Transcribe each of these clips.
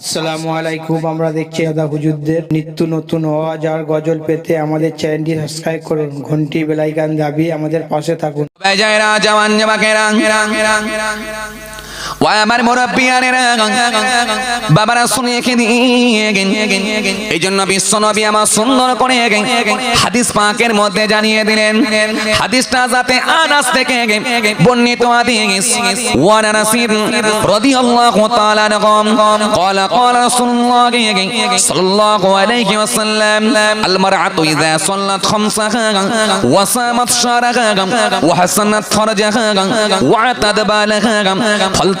আসসালামু আলাইকুম, আমরা দেখছি নিত্য নতুন গজল পেতে আমাদের করুন, ঘন্টি বেলাইকান দাবি আমাদের পাশে থাকুন। জমাকেরা ওয়া আমার মুরব্বিয়ানেরা বাবারা শুনে রেখে দিয়ে এই জন্য বিশ্ব নবী আমার সুন্দর করে হাদিস পাকের মধ্যে জানিয়ে দিলেন হাদিসটা যাতে আনাস থেকে বর্ণিত হাদিস ওয়ান আনাসির রাদিয়াল্লাহু তাআলা আনহুম قال قال رسول الله صلى الله عليه وسلم المرأة إذا صلت خمسها وصامت شهرها وحسنت فرجها وعتد بالها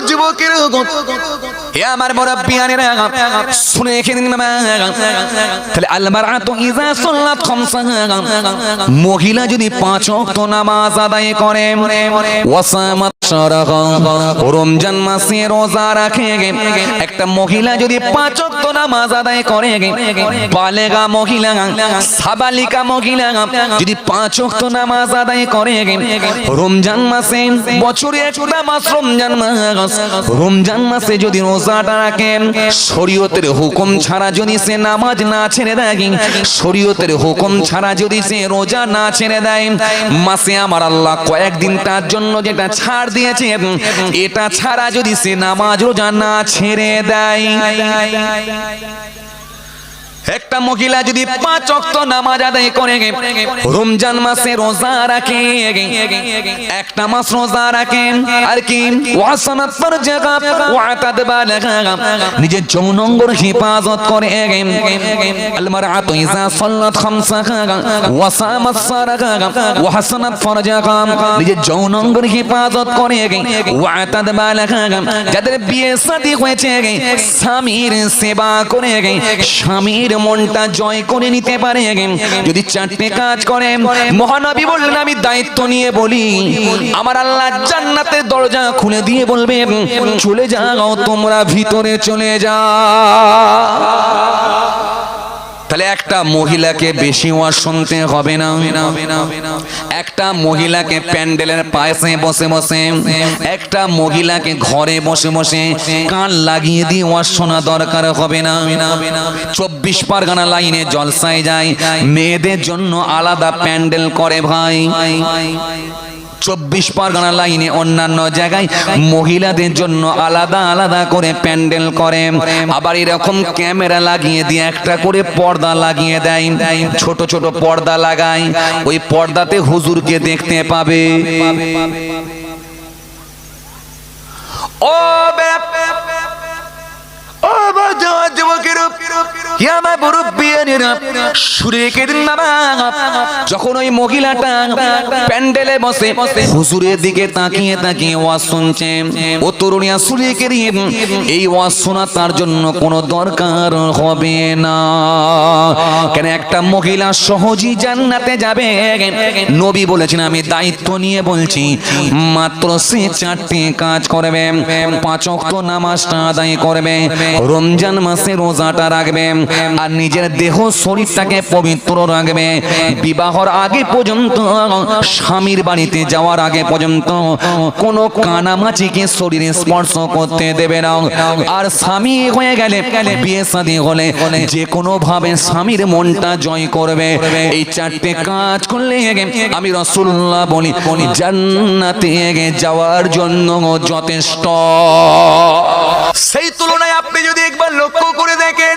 যুবকের হে আমার মুরব্বিয়ানেরা, শুনে রেখে দিন তাহলে খামসাহা মহিলা যদি পাঁচ ওয়াক্ত নামাজ আদায় করে ওয়াসামাত রমজান মাসে রোজা রাখে। একটা মহিলা যদি পাঁচ ওয়াক্ত নামাজ আদায় করে, বালেগা মহিলা, সাবালিকা মহিলা যদি পাঁচ ওয়াক্ত নামাজ আদায় করে, রমজান মাসে বছরে একটা মাস রমজান মাস। রমজান মাসে যদি রোজাটা রাখে, শরীয়তের হুকুম ছাড়া যদি সে নামাজ না ছেড়ে দেয়, শরীয়তের হুকুম ছাড়া যদি সে রোজা না ছেড়ে দেয়, মাসে আমার আল্লাহ কয়েকদিন তার জন্য যেটা ছাড় এটা ছাড়া যদি সে নামাজ রোজা না ছেড়ে দেয়। একটা মহিলা যদি পাঁচ অক্ত নামাজ আদায় করে, রমজান মাসে রোজা রাখে, একটা মাস রোজা রাখে আর কি? নিজের যৌনাঙ্গর হেফাজত করে যৌনাঙ্গর হেফাজত করে ওয়াতাদ যাদের বিয়ে হয়েছে, স্বামীর সেবা করে গে স্বামীর মনটা জয় করে নিতে পারে। যদি চারটে কাজ করে, মহানবী বললেন, আমি দায়িত্ব নিয়ে বলি। আমার আল্লাহ জান্নাতের দরজা খুলে দিয়ে বলবে, চলে যাও, তোমরা ভিতরে চলে যাও। তাহলে একটা মহিলাকে বেশি ওয়াজ শুনতে হবে না। একটা মহিলাকে প্যান্ডেলের পাশে বসে বসে, একটা মহিলাকে ঘরে বসে বসে কান লাগিয়ে দিয়ে ওয়াজ শোনা দরকার হবে না। চব্বিশ পারগানা লাইনে জলসায় যায়, মেয়েদের জন্য আলাদা প্যান্ডেল করে ভাই। চব্বিশ পরগনা লাইনে অন্যান্য জায়গায় মহিলাদের জন্য আলাদা আলাদা করে প্যান্ডেল করে। আবার এরকম ক্যামেরা লাগিয়ে দিয়ে একটা করে পর্দা লাগিয়ে দেয়। ছোট ছোট পর্দা লাগায়। ওই পর্দাতে হুজুরকে দেখতে পাবে। ও বে- মুরব্বিয়ানেরা, সুরে কেদিন বাবা যখন ওই মহিলাটা প্যান্ডেলে বসে হুজুরের দিকে তাকিয়ে তাকিয়ে ওয়াজ শুনছে। ও তরুণিয়া সুরে এই ওয়াজ শোনা তার জন্য দরকার হবে না। কেন একটা মহিলা সহজেই জান্নাতে যাবে? নবী বলেছেন আমি দায়িত্ব নিয়ে বলছি মাত্র সে চারটি কাজ করবে পাঁচ নামাজটা আদায় করবে রমজান মাসে রোজাটা রাখবে আর নিজের দেহ শরীরটাকে পবিত্র রাখবে। বিবাহর আগে পর্যন্ত, স্বামীর বাড়িতে যাওয়ার আগে পর্যন্ত কোনো কানামাছিকে শরীরে স্পর্শ করতে দেবে না। আর স্বামী হয়ে গেলে, বিয়ে শাদী হলে যে কোনো ভাবে স্বামীর মনটা জয় করবে। এই চারটে কাজ করলে আমি রসুল্লাহ বলি, জান্নাতে যাওয়ার জন্য যথেষ্ট। সেই তুলনায় আপনি যদি একবার লক্ষ্য করে দেখেন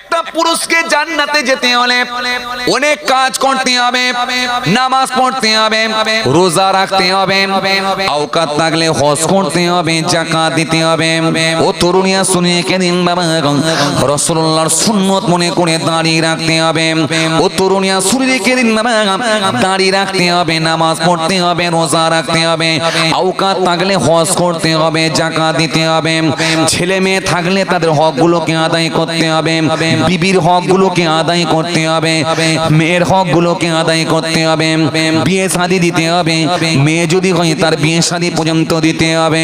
পুরুষকে জান্নাতে যেতে হলে অনেক কাজ করতে হবে, নামাজ পড়তে হবে, রোজা রাখতে হবে, আওকাত থাকলে হজ করতে হবে জাকাত দিতে হবে। ও তরুণিয়া শুনে কেদিন বাবা রসুল্লাহর সুন্নত মনে করে দাঁড়িয়ে রাখতে হবে। ও তরুণিয়া শুনে কেদিন বাবা দাঁড়িয়ে রাখতে হবে, নামাজ পড়তে হবে, রোজা রাখতে হবে। আওকাত থাকলে হজ করতে হবে জাকাত দিতে হবে। ছেলে মেয়ে থাকলে তাদের হকগুলোকে আদায় করতে হবে। বিবির হকগুলোকে আদায় করতে হবে, মেয়ের হকগুলোকে আদায় করতে হবে, বিয়ে শাদি দিতে হবে, মেয়ে যদি হয় তার বিয়ে শাদি পর্যন্ত দিতে হবে।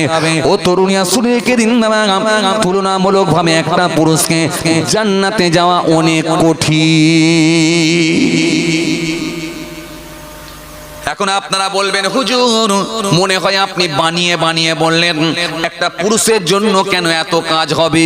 ও তরুণিয়া সুরেকে দিন তুলনামূলক ভাবে একটা পুরুষকে জান্নাতে যাওয়া অনেক কঠিন। এখন আপনারা বলবেন, হুজুর, মনে হয় আপনি বানিয়ে বানিয়ে বললেন, একটা পুরুষের জন্য কেন এত কাজ হবে?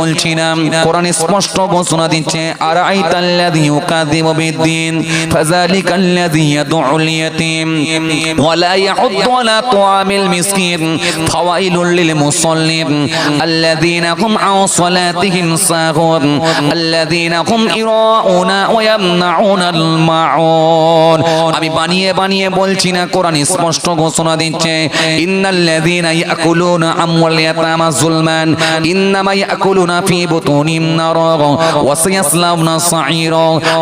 বলছি না কোরআন স্পষ্ট ঘোষণা দিচ্ছে আর আইতাল্লাযী ইউকাযিবু বিদ্দিন, ফাযালিকাল্লাযী ইয়াদউল ইয়াতীম ওয়া ইয়াহুদ্দু আলা তুআমিল মিসকিন, ফাওয়াইলুল লিল মুসাল্লিন আল্লাযীনা হুম আন সালাতিহিম সাহুন আল্লাযীনা হুম ইরাউনা ওয়া ইয়ামনাউনাল মাউন। আমি বানিয়ে বানিয়ে বলছি না, কোরআন স্পষ্ট ঘোষণা দিচ্ছে, ইন্নাল্লাযীনা ইয়াকুলুনা আমওয়াল ইয়াতামা যুলমান, ইন্নামা ইয়াকুলুনা ফি বুতুনিহিম নারা ওয়া সায়াসলাউনা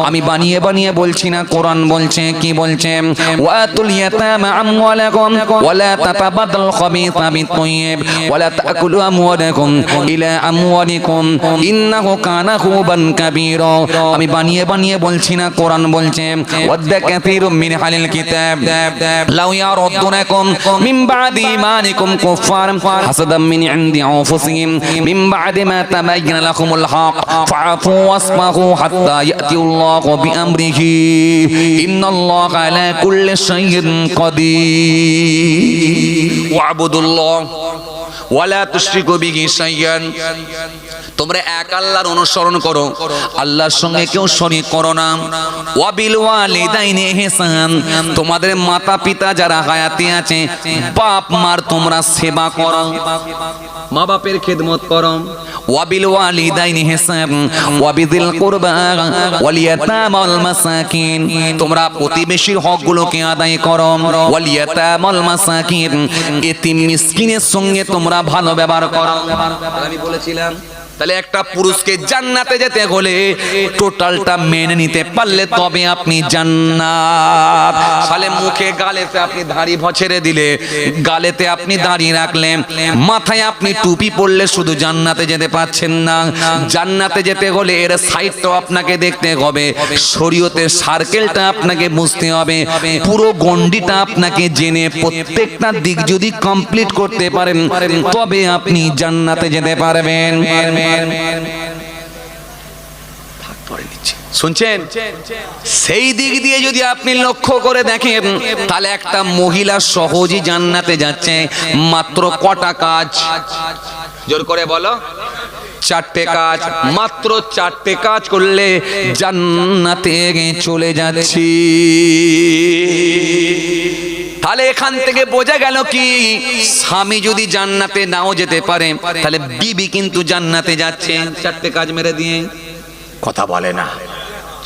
আমি বানিয়ে বানিয়ে বলছি না, কোরআন বলছে, কি বলছে? ওয়াতুল ইয়াতামা আমওয়ালাকুম ওয়া লা তাতাবাদাল খাবিসা বিত-তাইয়্যিব ওয়া লা তাকুলু আমওয়ালাকুম ইলা আমওয়ালিকুম, ইন্নাহু কানা খুবান কাবীরা। আমি বানিয়ে বানিয়ে বলছি না, কোরআন বলছে। ওয়াদ্দা কাসীরুম মিন আহলিল কিতাব। লাউ ইয়ারুদ্দুনাকুম মিন বাদি ঈমানিকুম কুফার হাসাদাম মিন ইনদি আনফুসিহিম। মিন বাদি بما تبين لكم الحق. فعفوا واصفحوا حتى يأتي الله بأمره. إن الله على كل شيء قدير. واعبدوا الله. ওয়ালা তুশরিকু বিহি শাইয়ান তোমরা এক আল্লাহর অনুসরণ করো। আল্লাহর সঙ্গে কেউ শরীক করো না। ইহসান। তোমাদের মাতা পিতা যারা হায়াতে আছে, বাপ, মার তোমরা সেবা করো। মা বাপের খেদমত করো। ইহসান। কুরবা ওয়াল মাসাকিন। তোমরা প্রতিবেশীর হকগুলোকে আদায় করো। ওয়াল ইয়াতামা ওয়াল মাসাকিন। এতিম মিসকিনের সঙ্গে তোমরা ভালো ব্যবহার করো। আমি বলেছিলাম তাহলে একটা পুরুষকে জান্নাতে যেতে হলে টোটালটা মেনে নিতে পারলে তবে আপনি জান্নাত। তাহলে মুখে গালেতে আপনি দাড়ি ভছেড়ে দিলে, গালেতে আপনি দাড়ি রাখলেন মাথায় আপনি টুপি পরলে শুধু জান্নাতে যেতে পাচ্ছেন না। জান্নাতে যেতে হলে এর সাইডটাও আপনাকে দেখতে হবে, শরীয়তের সার্কেলটা আপনাকে বুঝতে হবে, পুরো গন্ডিটা আপনাকে জেনে প্রত্যেকটা দিক যদি কমপ্লিট করতে পারেন, তবে আপনি জান্নাতে যেতে পারবেন। শুনছেন? সেই দিক দিয়ে যদি আপনি লক্ষ্য করে দেখেন তাহলে একটা মহিলা সহজেই জান্নাতে যাচ্ছে মাত্র কটা কাজ? জোর করে বলো। চারটে কাজ। মাত্র চারটে কাজ করলে জান্নাতে চলে যাচ্ছি। তাহলে এখান থেকে বোঝা গেল কি? স্বামী যদি জান্নাতে নাও যেতে পারে, তাহলে বিবি কিন্তু জান্নাতে যাচ্ছে। চারটে কাজ মেরে দিয়ে। কথা বলে না।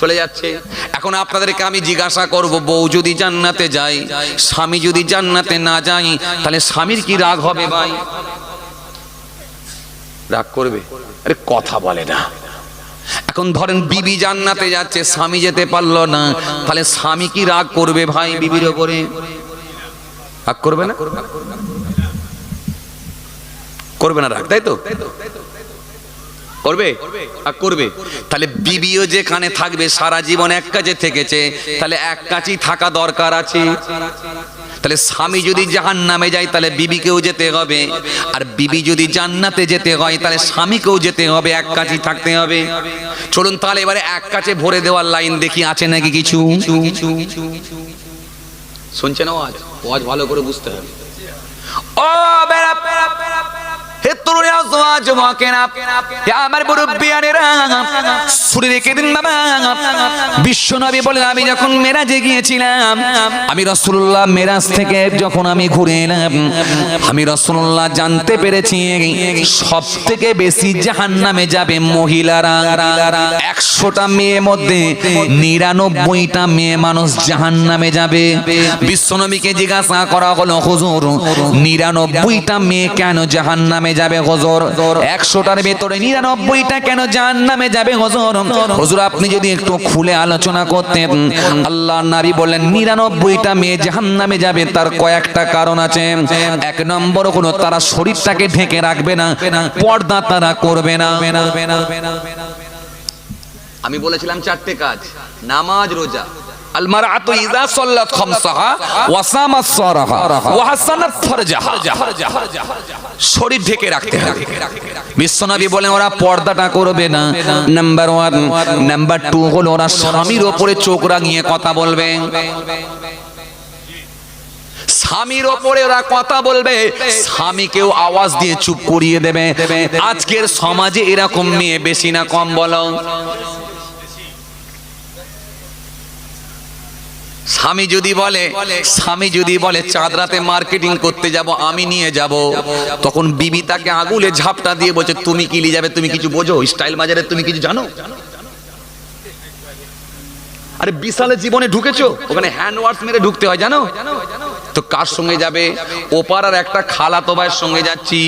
চলে যাচ্ছে। এখন আপনাদেরকে আমি জিজ্ঞাসা করব, বউ যদি জান্নাতে যায়, স্বামী যদি জান্নাতে না যায়, তাহলে স্বামীর কি রাগ হবে ভাই? রাগ করবে? আরে কথা বলে না। এখন ধরেন বিবি জান্নাতে যাচ্ছে, স্বামী যেতে পারল না, তাহলে স্বামী কি রাগ করবে ভাই বিবির ওপরে? রাগ করবে না? করবে না রাগ, তাই তো? করবে? করবে? তাহলে বিবিও যেখানে থাকবে, সারা জীবন এক কাজে থেকেছে, তাহলে এক কাজই থাকা দরকার আছে। তাহলে স্বামী যদি জাহান নামে যায়, তাহলে বিবিকেও যেতে হবে। আর বিবি যদি জান্নাতে যেতে হয়, তাহলে স্বামীকেও যেতে হবে, এক কাজই থাকতে হবে। চলুন তাহলে এবারে এক কাছে ভরে দেওয়ার লাইন দেখি, আছে নাকি কিছু? শুনছেন আওয়াজ? আওয়াজ ভালো করে বুঝতে হবে। তরুণী আজওয়াজ যুবকেরা হে আমার মুরব্বিয়ানেরা রেখে দিন বাবা। বিশ্ব নবী বলেন আমি যখন মেরাজে গিয়েছিলাম, আমি মেরাজ থেকে যখন আমি ঘুরে এলাম, আমি জানতে পেরেছি সব থেকে বেশি জাহান্নামে যাবে মহিলারা। একশোটা মেয়ে মধ্যে নিরানব্বইটা মেয়ে মানুষ জাহান্নামে যাবে। বিশ্বনবীকে জিজ্ঞাসা করা হলো, হুজুর, নিরানব্বইটা মেয়ে কেন জাহান্নামে যাবে? হুজুর একশোটার ভেতরে নিরানব্বইটা কেন জাহান্নামে যাবে হুজুর হুজুর, আপনি যদি একটু খুলে আলোচনা করতেন। আল্লাহ নারী বললেন নিরানব্বইটা মেয়ে জাহান্নামে যাবে, তার কয়েকটা কারণ আছে। এক নম্বর হলো, তারা শরীরটাকে ঢেকে রাখবে না, পর্দা তারা করবে না। আমি বলেছিলাম চারটে কাজ, নামাজ, রোজা। খামসাহা ওয়া সামাত সারাহা ওয়া শরীর ঢেকে রাখতে হবে। বিশ্বনবী বলেন, ওরা পর্দাটা করবে না। নাম্বার ওয়ান নাম্বার টু হলো, ওরা স্বামীর ওপরে চোখ রাঙিয়ে কথা বলবে। স্বামীর ওপরে ওরা কথা বলবে, স্বামীকেও আওয়াজ দিয়ে চুপ করিয়ে দেবে। আজকের সমাজে এরকম মেয়ে বেশি না, কম বলো। স্বামী যদি বলে, স্বামী যদি বলে চাঁদরাতে মার্কেটিং করতে যাব, আমি নিয়ে যাব। তখন বিবি তাকে আগুলে ঝাপটা দিয়ে বলছে, তুমি কি নিয়ে যাবে? তুমি কিছু বোঝো? স্টাইল বাজারে তুমি কিছু জানো? আরে বিশালে জীবনে ঢুকেছো? ওখানে হ্যান্ড ওয়াশ মেরে ঢুকতে হয়, জানো? তো কার সঙ্গে যাবে? ওপার আর একটা খালা তোবাইয়ের সঙ্গে যাচ্ছি।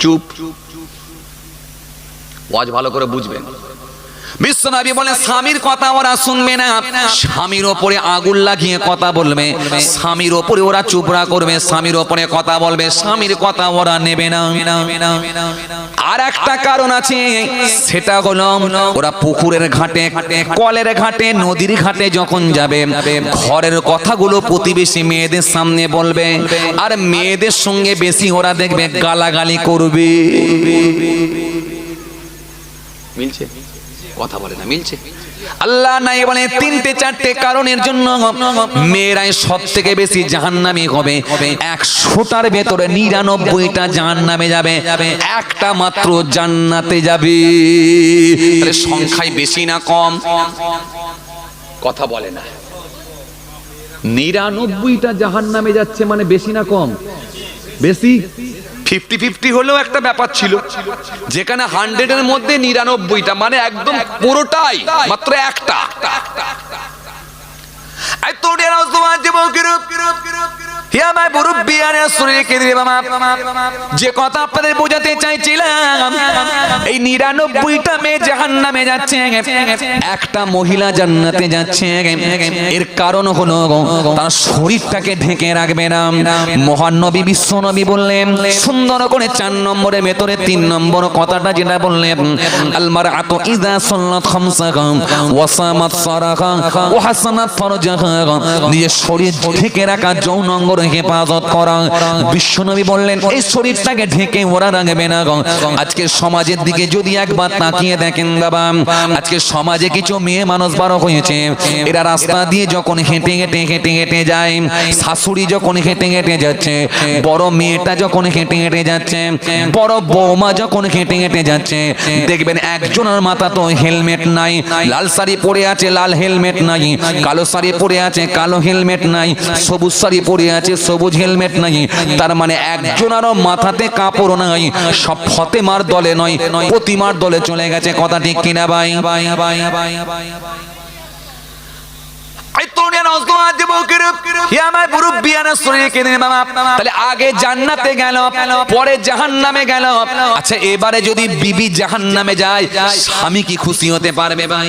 চুপ। ওয়াজ ভালো করে বুঝবেন। বিশ্বনবী বলে স্বামীর কথা ওরা শুনবে না। স্বামীর ওপরে আগুন লাগিয়ে কথা বলবে। স্বামীর ওপরে ওরা চুপড়া করবে। স্বামীর ওপরে কথা বলবে। স্বামীর কথা ওরা নেবে না। আর একটা কারণ আছে, সেটা হলো ওরা পুকুরের ঘাটে, কলের ঘাটে, নদীর ঘাটে যখন যাবে, ঘরের কথাগুলো প্রতিবেশী মেয়েদের সামনে বলবে। আর মেয়েদের সঙ্গে বেশি ওরা দেখবে গালাগালি করবে। মিলছে? কথা বলে না, মিলছে? আল্লাহ নাই বলে তিনটে চারটে কারণের জন্য মেয়েরাই সব থেকে বেশি জাহান্নামি হবে। একশোটার ভেতরে নিরানব্বইটা জাহান্নামে যাবে, একটা মাত্র জান্নাতে যাবে। সংখ্যায় বেশি না কম? কথা বলে না। নিরানব্বইটা জাহান্নামে যাচ্ছে মানে বেশি না কম? বেশি? ফিফটি ফিফটি হলেও একটা ব্যাপার ছিল, যেখানে হান্ড্রেডের মধ্যে নিরানব্বইটা মানে একদম পুরোটাই, মাত্র একটা। এই তো জীবন কিরূপ কিরূপ কিরূপ মুরব্বি যে কথা আপনাদের বোঝাতে এই একটা মহিলা জান্নাতে যাচ্ছে বললেন, সুন্দর করে চার নম্বরের ভেতরে তিন নম্বর কথাটা যেটা বললেন আলমার আত ইজা সাল্লাত নিজের শরীর ঢেকে রাখা যৌন অঙ্গ হেফাজত করা। বিশ্বনবী বললেন, এই শরীরটাকে ঢেকে ওরা রাখবে না। আজকে সমাজের দিকে যদি একবার তাকিয়ে দেখেন বাবা, আজকে সমাজে কিছু মেয়ে মানুষ বড় হয়েছে। এরা রাস্তা দিয়ে যখন হেঁটে হেঁটে হেঁটে হেঁটে যায়, শাশুড়ি যখন হেঁটে হেঁটে যাচ্ছে, বড় মেয়েটা যখন হেঁটে হেঁটে যাচ্ছে, বড় বৌমা যখন হেঁটে হেঁটে যাচ্ছে, দেখবেন একজনের মাথা তো হেলমেট নাই। লাল শাড়ি পরে আছে, লাল হেলমেট নাই। কালো শাড়ি পরে আছে, কালো হেলমেট নাই। সবুজ শাড়ি পরে আছে সবুজ হেলমেট নাই তার মানে একজনেরও মাথাতে কাপড় নাই সব ফতেমার দলে নয় প্রতিমার দলে চলে গেছে কথা ঠিক কিনা ভাই? ভাই ভাই ভাই ভাই আগে জান্নাতে গেল পরে জাহান্নামে গেল। আচ্ছা এবারে যদি বিবি জাহান্নামে যায় স্বামী কি খুশি হতে পারবে ভাই?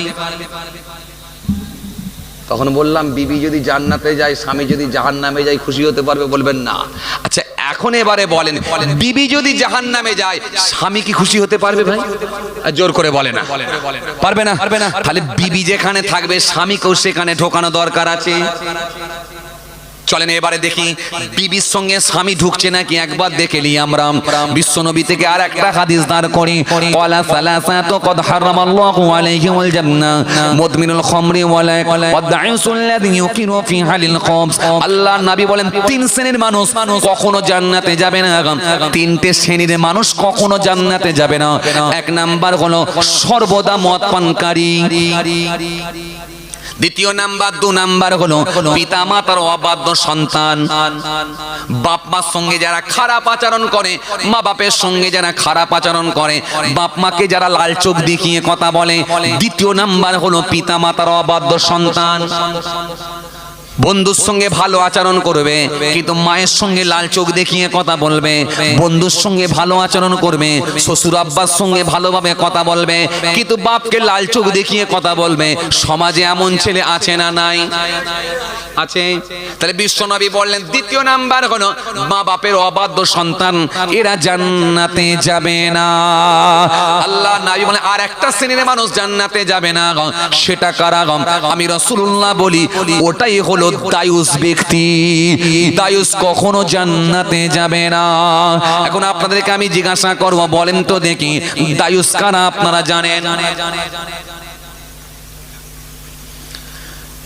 তখন বললাম বিবি যদি জান্নাতে যায় স্বামী যদি জাহান নামে যায় খুশি হতে পারবে? বলবেন না। আচ্ছা এখন এবারে বলেন বলেন বিবি যদি জাহান নামে যায় স্বামী কি খুশি হতে পারবে ভাই? আর জোর করে বলে না। পারবে না? পারবে না। তাহলে বিবি যেখানে থাকবে স্বামীকেও সেখানে ঢোকানো দরকার আছে। চলেন এবারে দেখি বিবির সঙ্গে স্বামী ঢুকছে নাকি? একবার দেখে নি আমরা। বিশ্বনবী থেকে আর একটা হাদিস দাঁড় করি। ওয়ালা সালাসাতু কদ হারামাল্লাহু আলাইহিমুল জান্নাহ মুদমিনুল খামরি ওয়ালা ওয়াদাইসুল লাযী ইউকিরু ফি হালিল খামস আল্লাহ নবী বলেন, তিন শ্রেণির মানুষ কখনো জান্নাতে যাবে না। তিনটে শ্রেণির মানুষ কখনো জান্নাতে যাবে না। এক নাম্বার হলো সর্বদা মদ পানকারী। দ্বিতীয় নাম্বার দু নাম্বার হলো পিতা মাতার অবাধ্য সন্তান। বাপ মার সঙ্গে যারা খারাপ আচরণ করে মা বাপের সঙ্গে যারা খারাপ আচরণ করে বাপ মাকে যারা লাল চোখ দেখিয়ে কথা বলে। দ্বিতীয় নাম্বার হলো পিতা মাতার অবাধ্য সন্তান। বন্ধুর সঙ্গে ভালো আচরণ করবে, কিন্তু মায়ের সঙ্গে লাল চোখ দেখিয়ে কথা বলবে, বন্ধুর সঙ্গে ভালো আচরণ করবে, শ্বশুর আব্বার সঙ্গে ভালোভাবে কথা বলবে, কিন্তু বাপকে লাল চোখ দেখিয়ে কথা বলবে, সমাজে এমন ছেলে আছে না নাই? আছে? তাহলে বিশ্বনবী বললেন, দ্বিতীয় নাম্বার হলো, মা বাপের অবাধ্য সন্তান, এরা জান্নাতে যাবে না। আল্লাহ নবী বলেন, আর একটা শ্রেণির মানুষ জান্নাতে যাবে না সেটা কারা গম আমি রাসূলুল্লাহ বলি, ওটাই হলো দায়ুস ব্যক্তি, দায়ুস কখনো জান্নাতে যাবে না। এখন আপনাদেরকে আমি জিজ্ঞাসা করব, বলেন তো দেখি, দায়ুস কারা আপনারা জানেন?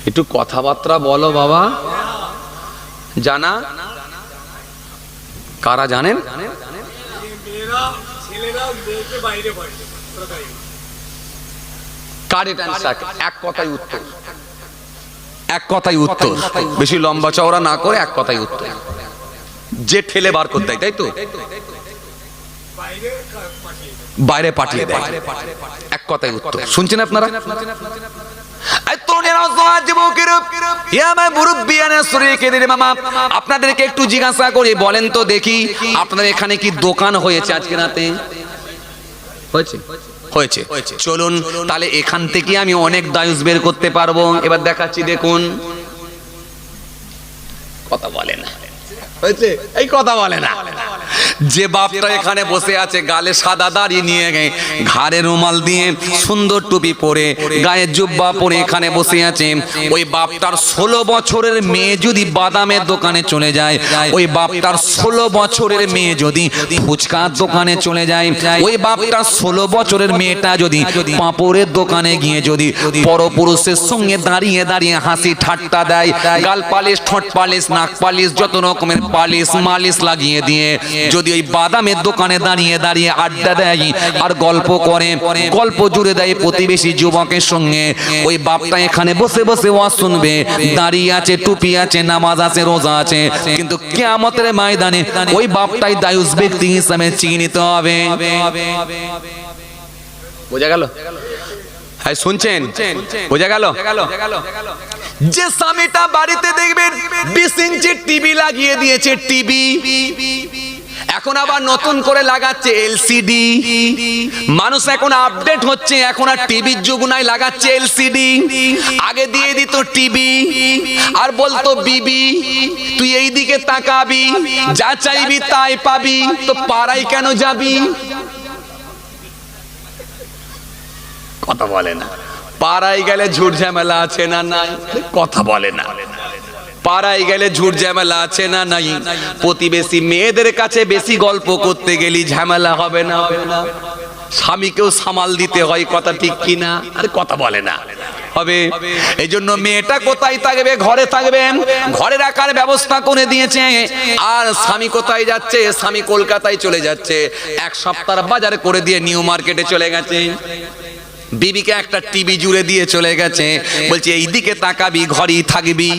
একটু কথাবার্তা বলো বাবা। জানা? কারা জানেন? কার এটা এক কথাই উত্তর। এক কথাই উত্তর। বেশি লম্বা চওড়া না করে এক কথাই উত্তর। যে ঠেলে বার করতে তাই তো? বাইরে পাঠিয়ে দেয়। এক কথাই উত্তর। শুনছেন আপনারা? আপনাদেরকে একটু জিজ্ঞাসা করি বলেন তো দেখি আপনাদের এখানে কি দোকান হয়েছে আজকে রাতে? হয়েছে। হয়েছে। চলুন, তাহলে এখান থেকে আমি অনেক দায়ুস বের করতে পারব। এবার দেখাচ্ছি, দেখুন। কথা বলে না। হয়েছে? এই কথা বলে না। যে বাপটা এখানে বসে আছে, গালে সাদা দাড়ি নিয়ে গে, ঘাড়ে রুমাল দিয়ে সুন্দর টুপি পরে, গায়ে জুব্বা পরে এখানে বসে আছে। ওই বাপটার ষোলো বছরের মেয়ে যদি বাদামের দোকানে চলে যায়, ওই বাপটার ষোলো বছরের মেয়ে যদি ফুচকার দোকানে চলে যায়, ওই বাপটার ষোলো বছরের মেয়েটা যদি পাঁপড়ের দোকানে গিয়ে যদি পরপুরুষের সঙ্গে দাঁড়িয়ে দাঁড়িয়ে হাসি ঠাট্টা দেয়, গাল পালিশ, ঠোঁট পালিশ, নাক পালিশ, যত রকমের পালিশ মালিশ লাগিয়ে দিয়ে যদি ওই বাদামের দোকানে দাঁড়িয়ে দাঁড়িয়ে আড্ডা দেয় আর গল্প করে, গল্প জুড়ে দেয় প্রতিবেশী যুবকের সঙ্গে, ওই বাপটা এখানে বসে বসে ওয়াজ শুনবে, দাঁড়িয়ে আছে, টুপি আছে, নামাজ আছে, রোজা আছে। কিন্তু কেয়ামতের ময়দানে ওই বাপটাই দায়ুস ব্যক্তি হিসাবে চিহ্নিত হবে। বোঝা গেল? হ্যাঁ শুনছেন? বোঝা গেল? যে স্বামীটা বাড়িতে দেখবেন, বিশ ইঞ্চি টিভি লাগিয়ে দিয়েছে, টিভি। এখন আবার নতুন করে লাগাচ্ছে এলসিডি মানুষ এখন আপডেট হচ্ছে, এখন আর টিভির যুগ নাই লাগাচ্ছে এলসিডি আগে দিয়ে দিত টিভি আর বলতো বিবি তুই এই দিকে তাকাবি, যা চাইবি তাই পাবি, তো পাড়ায় কেন যাবি? কথা বলে না। পাড়ায় গেলে ঝুট ঝামেলা আছে না নাই? কথা বলে না। পাড়ায় গেলে ঝুট ঝামেলা আছে না নাই? প্রতিবেশী মেয়েদের কাছে বেশি গল্প করতে গেলি ঝামেলা হবে না স্বামীকেও সামাল দিতে হয়, কথা ঠিক কিনা? আরে কথা বলে না। হবে। এই জন্য মেয়েটা কোথায় থাকবে? ঘরে থাকবে। ঘরে রাখার ব্যবস্থা করে দিয়েছে। আর স্বামী কোথায় যাচ্ছে? স্বামী কলকাতায় চলে যাচ্ছে। এক সপ্তাহ বাজার করে দিয়ে নিউ মার্কেটে চলে গেছে। বিবিকে একটা টিভি জুড়ে দিয়ে চলে গেছে। বলছে এই দিকে তাকাবি, ঘরেই থাকবি।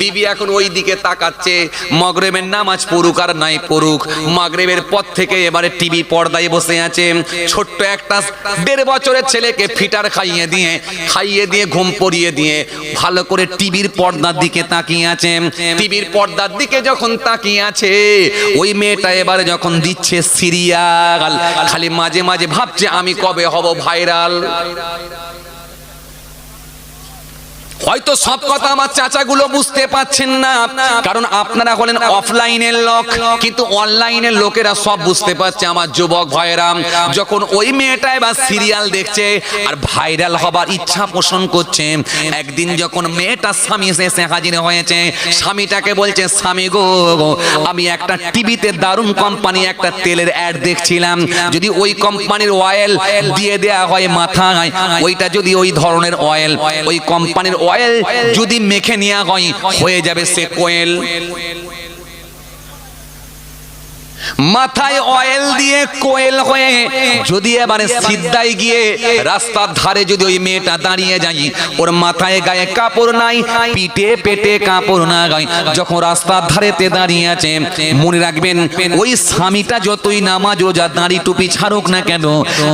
বিবি এখন ওই দিকে তাকাচ্ছে। মগরেবের নামাজ পড়ুক আর নাই পড়ুক, মগরেবের পর থেকে এবারে টিভি পর্দায় বসে আছে। ছোট্ট একটা দেড় বছরের ছেলেকে ফিটার খাইয়ে দিয়ে খাইয়ে দিয়ে, ঘুম পড়িয়ে দিয়ে ভালো করে টিভির পর্দার দিকে তাকিয়ে আছে। টিভির পর্দার দিকে যখন তাকিয়ে আছে, ওই মেয়েটা এবারে যখন দিচ্ছে সিরিয়াল, খালি মাঝে মাঝে ভাবছে, আমি কবে হব ভাইরাল? রায় রায় হয়তো সব কথা আমার চাচাগুলো বুঝতে পাচ্ছেন না, কারণ আপনারা হলেন অফলাইনের লোক, কিন্তু অনলাইনের লোকেরা সব বুঝতে পারছে আমার যুবক ভাইয়েরা। যখন ওই মেয়েটা এবার সিরিয়াল দেখছে আর ভাইরাল হবার ইচ্ছা পোষণ করছে, একদিন যখন মেয়েটা স্বামী এসে হাজির হয়েছে, স্বামীটাকে বলছে, স্বামী গো, আমি একটা টিভিতে দারুণ কোম্পানি একটা তেলের অ্যাড দেখছিলাম। যদি ওই কোম্পানির অয়েল দিয়ে দেয়া হয় মাথায়, ওইটা যদি ওই ধরনের অয়েল ওই কোম্পানির অয়েল যদি মেখে নেওয়া হয় হয়ে যাবে সে কোয়েল। মাথায় অয়েল দিয়ে কোয়েল হয়ে যদি এবারে সিদ্ধাই গিয়ে রাস্তার ধারে যদি ওই মেয়েটা দাঁড়িয়ে যায়, ওর মাথায় গায়ে কাপড় নাই, পিঠে পেটে কাপড় না গায় যখন রাস্তার ধারেতে দাঁড়িয়ে আছে, মনে রাখবেন ওই স্বামীটা যতই নামাজ, রোজা, দাঁড়ি, টুপি ছাড়ুক না কেন,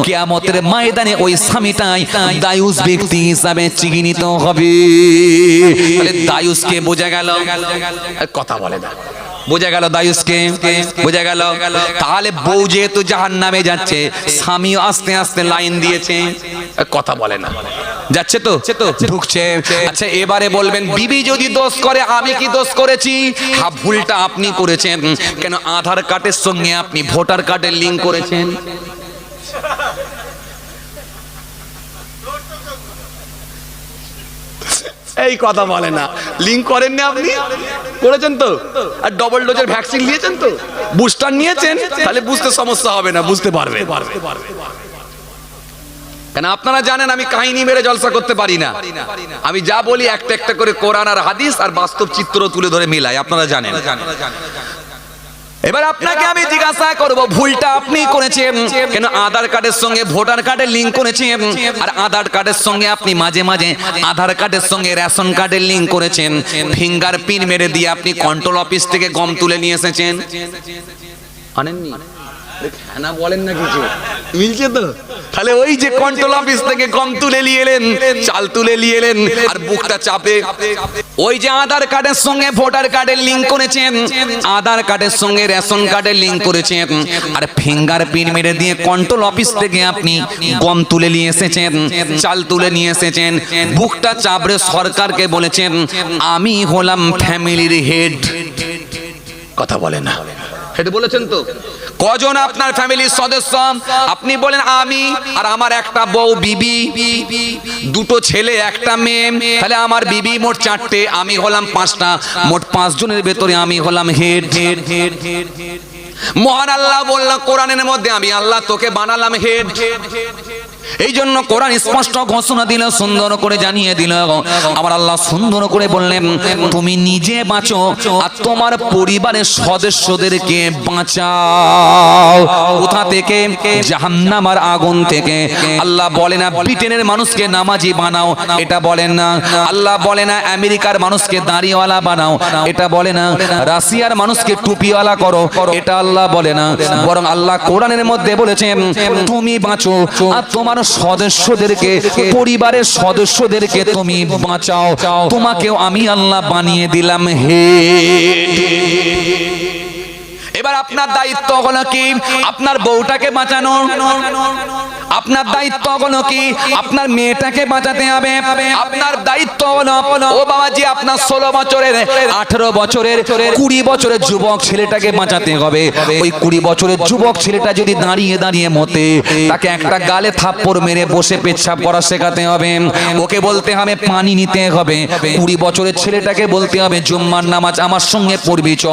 কেয়ামতের ময়দানে ওই স্বামীটাই দায়ুস ব্যক্তি হিসাবে চিহ্নিত হবে। দায়ুসকে বোঝা গেল। কথা বলে না। বোঝা গেল দায়ুসকে, বোঝা গেল, তাহলে বউ যেহেতু জাহান নামে যাচ্ছে স্বামী আস্তে আস্তে লাইন দিয়েছে, কথা বলে না। যাচ্ছে তো? তো ঢুকছে। আচ্ছা এবারে বলবেন, বিবি যদি দোষ করে, আমি কি দোষ করেছি? হ্যাঁ ভুলটা আপনি করেছেন। কেন আধার কার্ডের সঙ্গে আপনি ভোটার কার্ডের লিঙ্ক করেছেন? এই কথা বলে না। লিঙ্ক করেন না আপনি? করেছেন তো? আর ডবল ডোজের ভ্যাকসিন নিয়েছেন তো? বুস্টার নিয়েছেন? তাহলে বুঝতে সমস্যা হবে না, বুঝতে পারবে কেন আপনারা জানেন আমি কাহিনী মেরে জলসা করতে পারি না। আমি যা বলি একটা একটা করে কোরআন আর হাদিস আর বাস্তব চিত্র তুলে ধরে মিলাই, আপনারা জানেন। এবার আপনাকে আমি জিজ্ঞাসা করব ভুলটা আপনি করেছেন? কেন আধার কার্ডের সঙ্গে ভোটার কার্ডের লিঙ্ক করেছেন? আর আধার কার্ডের সঙ্গে আপনি মাঝে মাঝে আধার কার্ডের সঙ্গে রেশন কার্ডের লিঙ্ক করেছেন? ফিঙ্গার প্রিন্ট মেরে দিয়ে আপনি কন্ট্রোল অফিস থেকে গম তুলে নিয়ে এসেছেন? আনেননি? না বলেন না কিছু। মিলছে তো। তাহলে ওই যে কন্ট্রোল অফিস থেকে গম তুলে নিয়ে এলেন চাল তুলে নিয়ে এলেন আর বুকটা চাপে। ওই যে আধার কার্ডের সঙ্গে ভোটার কার্ডের লিঙ্ক করেছেন আধার কার্ডের সঙ্গে রেশন কার্ডের লিঙ্ক করেছেন আর ফিঙ্গার প্রিন্ট মেরে দিয়ে কন্ট্রোল অফিস থেকে আপনি গম তুলে নিয়ে এসেছেন, চাল তুলে নিয়ে এসেছেন। বুকটা চাপড়ে সরকারকে বলেছেন, আমি হলাম ফ্যামিলির হেড কথা বলে না। এটা বলেছেন তো? কজন আপনার ফ্যামিলির সদস্য? আপনি বলেন আমি আর আমার একটা বউ বিবি, দুটো ছেলে, একটা মেয়ে। তাহলে আমার বিবি মোট চারটে, আমি হলাম পাঁচটা। মোট পাঁচ জনের ভেতরে আমি হলাম হেড। হেড হেড হেড মহান আল্লাহ বললাম কোরআনের মধ্যে আমি আল্লাহ তোকে বানালাম হেড হেড হেড। এই জন্য কোরআন স্পষ্ট ঘোষণা দিল, সুন্দর করে জানিয়ে দিল। আমার আল্লাহ সুন্দর করে বললেন, তুমি নিজে বাঁচো আর তোমার পরিবারের সদস্যদেরকে বাঁচাও। কোথা থেকে? জাহান্নামার আগুন থেকে। আল্লাহ বলে না, ব্রিটেনের মানুষকে নামাজি বানাও। এটা বলেন না। আল্লাহ বলে না, আমেরিকার মানুষকে দাঁড়িওয়ালা বানাও। এটা বলে না, রাশিয়ার মানুষকে টুপিওয়ালা করো। এটা আল্লাহ বলে না। বরং আল্লাহ কোরআনের মধ্যে বলেছেন, তুমি বাঁচো আর তোমার সদস্যদেরকে পরিবারের সদস্যদেরকে তুমি বাঁচাও। তোমাকেও আমি আল্লাহ বানিয়ে দিলাম হে। এবার আপনার দায়িত্ব হলো কি? আপনার বউটাকে বাঁচানো। আপনার দায়িত্ব হলো কি? আপনার মেয়েটাকে বাঁচাতে হবে। আপনার দায়িত্ব হলো, ও বাবাজি, আপনার ষোলো বছরের, আঠারো বছরের, কুড়ি বছরের যুবক ছেলেটাকে বাঁচাতে হবে। ওই কুড়ি বছরের যুবক ছেলেটা যদি দাঁড়িয়ে দাঁড়িয়ে মতে, তাকে একটা গালে থাপ্পড় মেরে বসে পেচ্ছাপ করা শেখাতে হবে। ওকে বলতে হবে, পানি নিতে হবে। কুড়ি বছরের ছেলেটাকে বলতে হবে, জুম্মার নামাজ আমার সঙ্গে পড়বি, চ।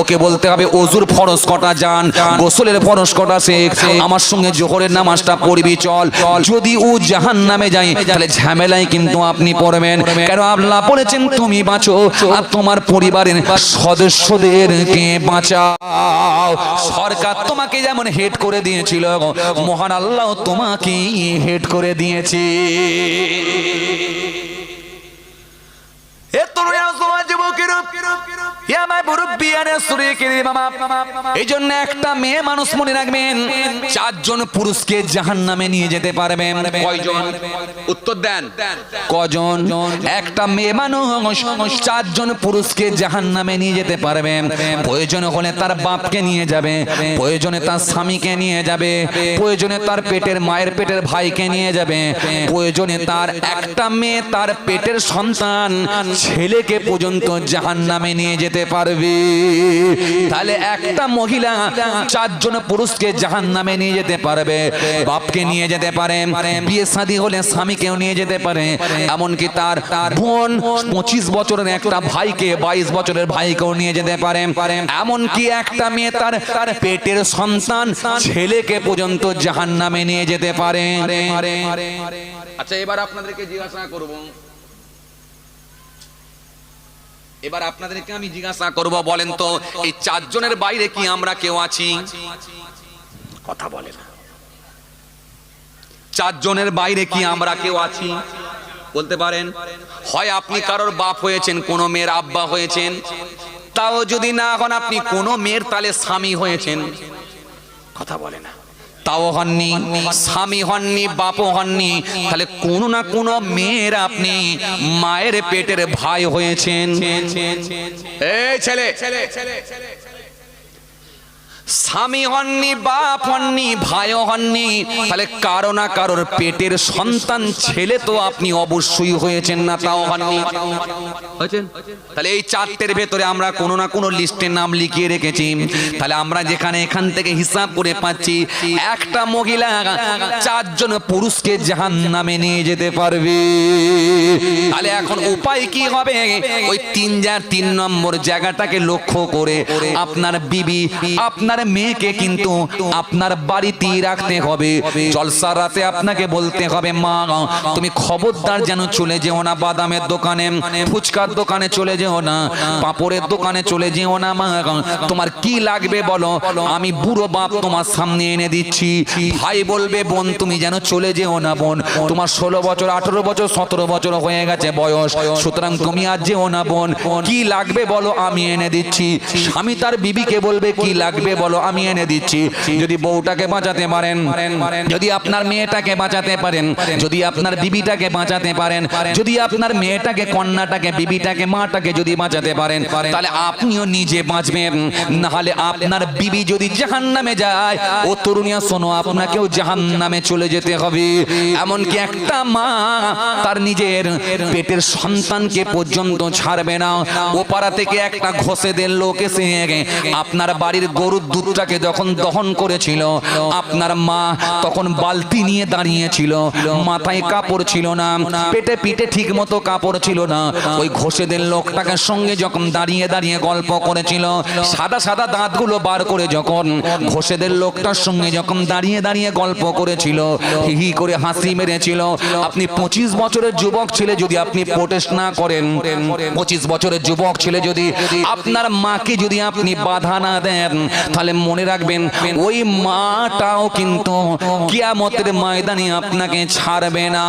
ওকে বলতে হবে অজুর ফরজ কটা যান, গোসলের ফরজ কটা শেখ। আমার সঙ্গে জোহরের নামাজটা পড়বি, চল। যদি ও জাহান নামে যাই তাহলে ঝামেলায় কিন্তু আপনি পড়বেন। কেন আল্লাহ বলেছেন, তুমি বাঁচো আর তোমার পরিবারের সদস্যদেরকে বাঁচাও। সরকার তোমাকে যেমন হেড করে দিয়েছিল, মহান আল্লাহ তোমাকে হেড করে দিয়েছে। এই জন্য একটা মেয়ে মানুষ মনে রাখবেন। চারজন পুরুষকে জাহান নামে নিয়ে যেতে পারবেন। কয়জন? উত্তর দেন। কজন? একটা মেয়ে মানুষ চারজন পুরুষকে জাহান নামে নিয়ে যেতে পারবে প্রয়োজন হলে তার বাপকে নিয়ে যাবে। প্রয়োজনে তার স্বামীকে নিয়ে যাবে। প্রয়োজনে তার পেটের মায়ের পেটের ভাইকে নিয়ে যাবে। প্রয়োজনে তার একটা মেয়ে তার পেটের সন্তান ছেলেকে পর্যন্ত জাহান নামে নিয়ে যেতে পারবে। তাহলে একটা মহিলা, চারজন পুরুষকে জাহান নামে নিয়ে যেতে পারবে, বাপকে নিয়ে যেতে পারে, বিয়ে শাদী হলে স্বামীকেও নিয়ে যেতে পারে। এমনকি তার বোন পঁচিশ বছরের একটা ভাইকে, বাইশ বছরের ভাইকেও নিয়ে যেতে পারে। এমনকি একটা মেয়ে তার তার পেটের সন্তান ছেলেকে পর্যন্ত জাহান নামে নিয়ে যেতে পারে। আচ্ছা এবার আপনাদেরকে জিজ্ঞাসা করব। এবার আপনাদেরকে আমি জিজ্ঞাসা করব, বলেন তো, এই চারজনের বাইরে কি আমরা কেউ আছি? কথা বলে না। চারজনের বাইরে কি আমরা কেউ আছি? বলতে পারেন, হয় আপনি কারোর বাপ হয়েছেন, কোনো মেয়ের আব্বা হয়েছেন, তাও যদি না হন আপনি কোনো মেয়ের তালে স্বামী হয়েছেন। কথা বলে না। তাও হননি, স্বামী হননি, বাপও হননি। তাহলে কোনো না কোনো মেয়ের আপনি মায়ের পেটের ভাই হয়েছেন। এই ছেলে স্বামী হননি, বাপ হননি ভাইও হননি। তাহলে কারও না কারোর পেটের সন্তান, ছেলে তো আপনি অবশ্যই হয়েছেন না, তাও হননি। তাহলে এই চারটের ভেতরে আমরা কোনো না কোনো লিস্টে নাম লিখিয়ে রেখেছি। তাহলে আমরা যেখানে এখান থেকে হিসাব করে পাচ্ছি, একটা মহিলা চারজন পুরুষকে জাহান নামে নিয়ে যেতে পারবে। তাহলে এখন উপায় কি হবে? ওই তিন যার তিন নম্বর জায়গাটাকে লক্ষ্য করে আপনার বিবি, আপনার মেয়েকে কিন্তু আপনার বাড়িতেই রাখতে হবে। জলসা রাতে আপনাকে বলতে হবে, মা, তুমি খবরদার যেন চলে যেও না, বাদামের দোকানে, ফুচকার দোকানে চলে যেও না, পাপড়ের দোকানে চলে যেও না, মা, তোমার কি লাগবে বলো? আমি বুড়ো বাপ তোমার সামনে এনে দিচ্ছি। ভাই বলবে, বোন, তুমি যেন চলে যেও না, বোন। তোমার ষোলো বছর, আঠেরো বছর, সতেরো বছর হয়ে গেছে বয়স। সুতরাং তুমি আর যেও না, বোন। কি লাগবে বলো? আমি এনে দিচ্ছি। স্বামী তার বিবিকে বলবে, কি লাগবে বলো? আমি এনে দিচ্ছি। যদি বউটাকে বাঁচাতে পারেন, যদি আপনার মেয়েটাকে বাঁচাতে পারেন, যদি আপনার বিবিটাকে বাঁচাতে পারেন, যদি আপনার মেয়েটাকে, কন্যাটাকে, বিবিটাকে, মাটাকে যদি বাঁচাতে পারেন, তাহলে আপনিও নিজে বাঁচবেন। নাহলে আপনার বিবি যদি জাহান নামে যায়, ও তরুণিয়া, শোনো, আপনাকেও জাহান নামে চলে যেতে হবে। এমনকি একটা মা, তার নিজের পেটের সন্তানকে পর্যন্ত ছাড়বে না। ও পাড়া থেকে একটা ঘষেদের লোক এসে আপনার বাড়ির গরুর দুধটাকে যখন দহন করেছিল, আপনার মা তখন বালতি নিয়ে দাঁড়িয়েছিল, মাথায় কাপড় ছিল না, পেটে পিঠে ঠিক মতো কাপড় ছিল না। ওই ঘষেদের লোকটাকে সঙ্গে যখন দাঁড়িয়ে দাঁড়িয়ে গল্প করেছিল, সাদা সাদা দাঁতগুলো বার করে যখন ঘষেদের লোকটার সঙ্গে যখন দাঁড়িয়ে দাঁড়িয়ে গল্প করেছিল, হি হি করে হাসি মেরেছিল। আপনি পঁচিশ বছরের যুবক ছেলে যদি আপনি প্রোটেস্ট না করেন, পঁচিশ বছরের যুবক ছেলে যদি আপনার মাকে যদি আপনি বাধা না দেন তাহলে মনে রাখবেন ওই মাটাও কিন্তু কিয়ামতের ময়দানে আপনাকে ছাড়বে না।